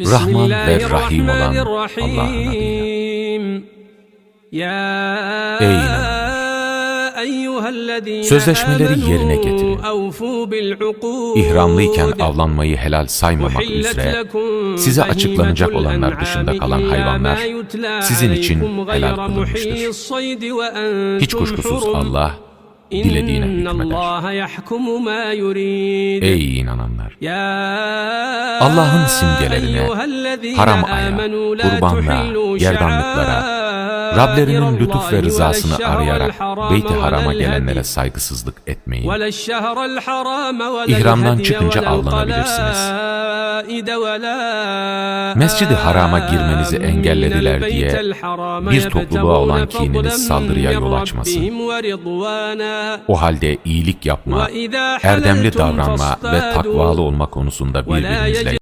Rahman ve Rahim olan Allah'ın Ey inananlar! Sözleşmeleri yerine getirin. İhramlıyken avlanmayı helal saymamak üzere size açıklanacak olanlar dışında kalan hayvanlar sizin için helal kılınmıştır. Hiç kuşkusuz. Allah dilediğine hükmeder. Ey inananlar! Allah'ın simgelerine, haram aya, tuhillû gerdanlıklara, Rablerinin lütuf ve rızasını arayarak Beyt-i Haram'a gelenlere saygısızlık etmeyin. İhramdan çıkınca avlanabilirsiniz. Mescid-i Haram'a girmenizi engellediler diye bir topluluğa olan kininiz saldırıya yol açmasın. O halde iyilik yapma, erdemli davranma ve takvalı olma konusunda birbirinizle